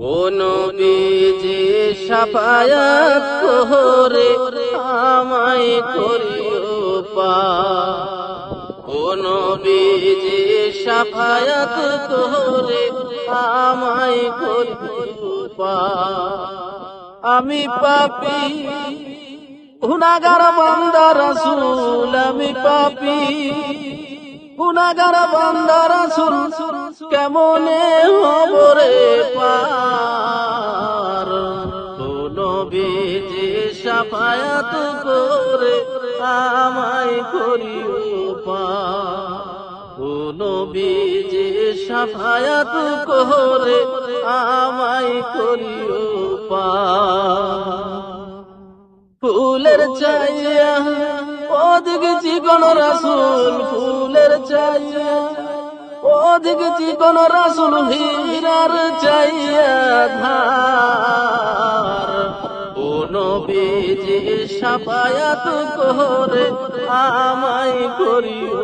ও নবীজি সাফায়াত করে আমায় করিও পা। ও নবীজি সাফায়াত করে আমায় করিও পা। আমি পাপি গুনাগার বান্দা রাসূল, আমি পাপি গুনাগার বান্দা রাসূল, কেমনে সাফায়াত করে আমায় করিও পার ও নবীজি, সাফায়াত করে আমায় করিও পার ফুলের চাইয়া ওদিক চিকন রাসুল, ফুলের চাইয়া ওদিক জীবন রাসুল, হীরার চাইয়া ও নবীজি সাফায়াত করে আমায় করিও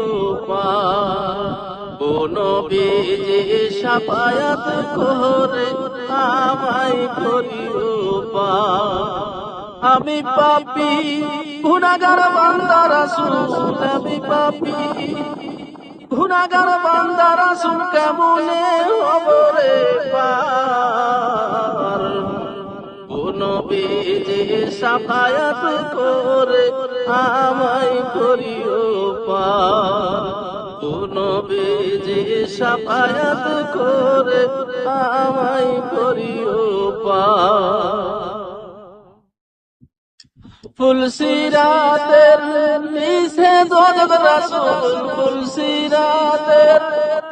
ও নবীজি সাফায়াত করে আমায় করিও আমি পাপি গুনাগার বান্দা রাসূল, আমি পাপি। গুনাগার বান্দা রাসূল কেমনে হব রে পার? ও নবীজি সাফায়াত করে আমায় করিও পার ও নবীজি সাফায়াত করে আমায় করিও পার ফুলসিরাতের নিশে দোদক রাসুল ফুলসিরাতের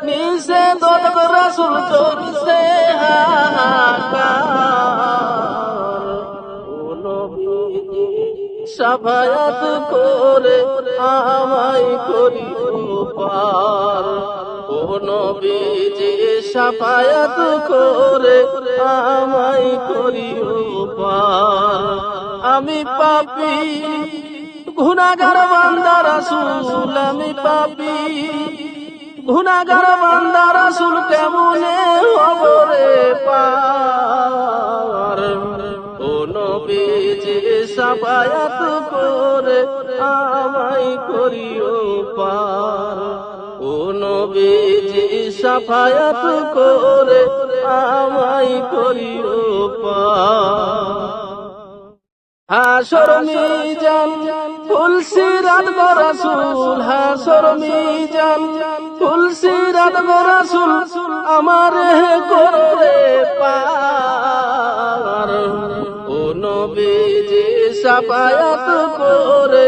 নিশে দোদক রাসুল চলছে হাহাকার। সাফায়াত করে আমায় করিও পার। ও নবীজি, সাফায়াত করে আমায় করি পার। আমি পাপি গুনাগার বান্দা রাসূল, আমি পাপি। গুনাগার বান্দা রাসূল কেমনে হব রে পার? সাফায়াত করে আমায় করিও পার। ও নবীজি, সাফায়াত করে আমায় করিও পার। হাসর মিজান, ফুলসিরাত গো রাসূল, হাসর মিজান, ফুলসিরাত গো রাসূল সাফায়াত করে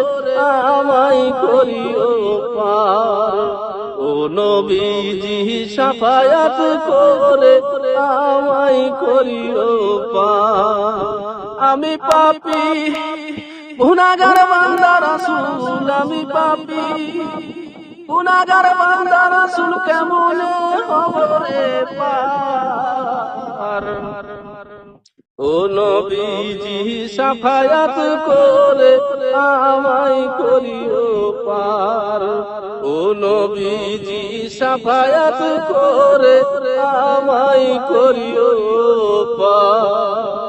আমায় করিও পার। ও নবীজি, সাফায়াত করে আমায় করিও পার। আমি পাপি গুনাগার বান্দা রাসূল, আমি পাপি। গুনাগার বান্দা রাসূল কেমনে হব পার ও নবীজি সাফায়াত করে আমায় করিও পার। ও নবীজি সাফায়াত করে আমায় করিও পার।